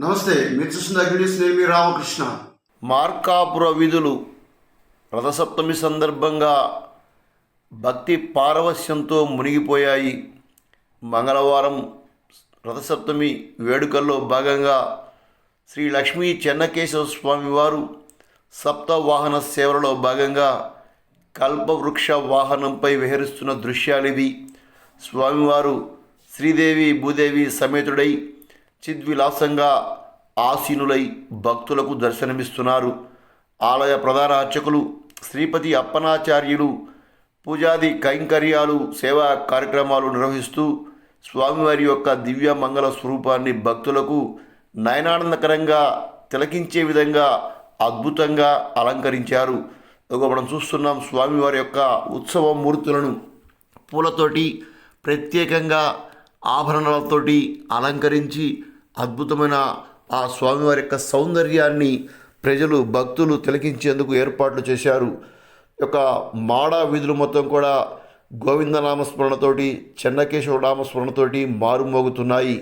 నమస్తే మీరు చూస్తున్న అగ్నిస్ రామకృష్ణ. మార్కాపుర విధులు. రథసప్తమి సందర్భంగా భక్తి పారవస్యంతో మునిగిపోయాయి. మంగళవారం రథసప్తమి వేడుకల్లో భాగంగా శ్రీ లక్ష్మీ చెన్నకేశవ స్వామివారు సప్తవాహన సేవలలో భాగంగా కల్పవృక్ష వాహనంపై విహరిస్తున్న దృశ్యాలివి స్వామివారు శ్రీదేవి భూదేవి సమేతుడై చిద్విలాసంగా ఆసీనులై భక్తులకు దర్శనమిస్తున్నారు. ఆలయ ప్రధాన అర్చకులు శ్రీపతి అప్పనాచార్యులు పూజాది కైంకర్యాలు సేవా కార్యక్రమాలు నిర్వహిస్తూ స్వామివారి యొక్క దివ్య మంగళ స్వరూపాన్ని భక్తులకు నయనానందకరంగా తిలకించే విధంగా అద్భుతంగా అలంకరించారు. ఇదిగో మనం చూస్తున్నాం స్వామివారి యొక్క ఉత్సవ మూర్తులను పూలతోటి ప్రత్యేకంగా ఆభరణాలతోటి అలంకరించి అద్భుతమైన ఆ స్వామివారి యొక్క సౌందర్యాన్ని ప్రజలు భక్తులు తిలకించేందుకు ఏర్పాట్లు చేశారు. యొక్క మాడా వీధులు మొత్తం కూడా గోవిందనామస్మరణతోటి చెన్నకేశవ నామస్మరణతోటి మారుమోగుతున్నాయి.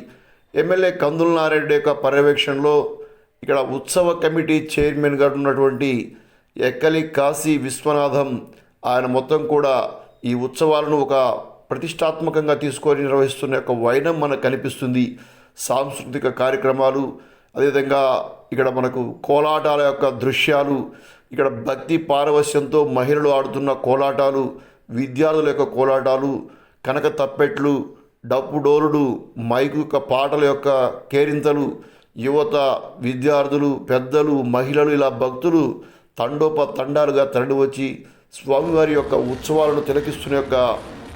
ఎమ్మెల్యే కందుల నారాయణ యొక్క పర్యవేక్షణలో ఇక్కడ ఉత్సవ కమిటీ చైర్మన్గా ఉన్నటువంటి ఎక్కలి కాశీ విశ్వనాథం ఆయన మొత్తం కూడా ఈ ఉత్సవాలను ఒక ప్రతిష్టాత్మకంగా తీసుకొని నిర్వహిస్తున్న యొక్క వైనం మనకు కనిపిస్తుంది. సాంస్కృతిక కార్యక్రమాలు అదేవిధంగా ఇక్కడ మనకు కోలాటాల యొక్క దృశ్యాలు ఇక్కడ భక్తి పారవశ్యంతో మహిళలు ఆడుతున్న కోలాటాలు విద్యార్థుల యొక్క కోలాటాలు కనక తప్పెట్లు డప్పు డోలుడు మైకు యొక్క పాటల యొక్క కేరింతలు యువత విద్యార్థులు పెద్దలు మహిళలు ఇలా భక్తులు తండోప తండాలుగా తరలి వచ్చి స్వామివారి యొక్క ఉత్సవాలను తిలకిస్తున్న యొక్క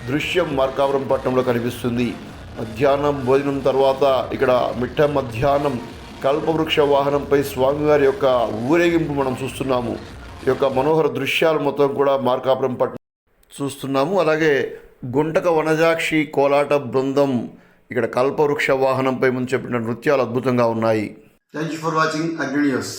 దృశ్యం మార్కాపురం పట్టణంలో కనిపిస్తుంది. మధ్యాహ్నం భోజనం తర్వాత ఇక్కడ మిట్ట మధ్యాహ్నం కల్పవృక్ష వాహనంపై స్వామివారి యొక్క ఊరేగింపు మనం చూస్తున్నాము. ఈ యొక్క మనోహర దృశ్యాలు మొత్తం కూడా మార్కాపురం పట్టణం చూస్తున్నాము. అలాగే గుంటక వనజాక్షి కోలాట బృందం ఇక్కడ కల్పవృక్ష వాహనంపై ముందు చెప్పిన నృత్యాలు అద్భుతంగా ఉన్నాయి. Thank you for watching Agni news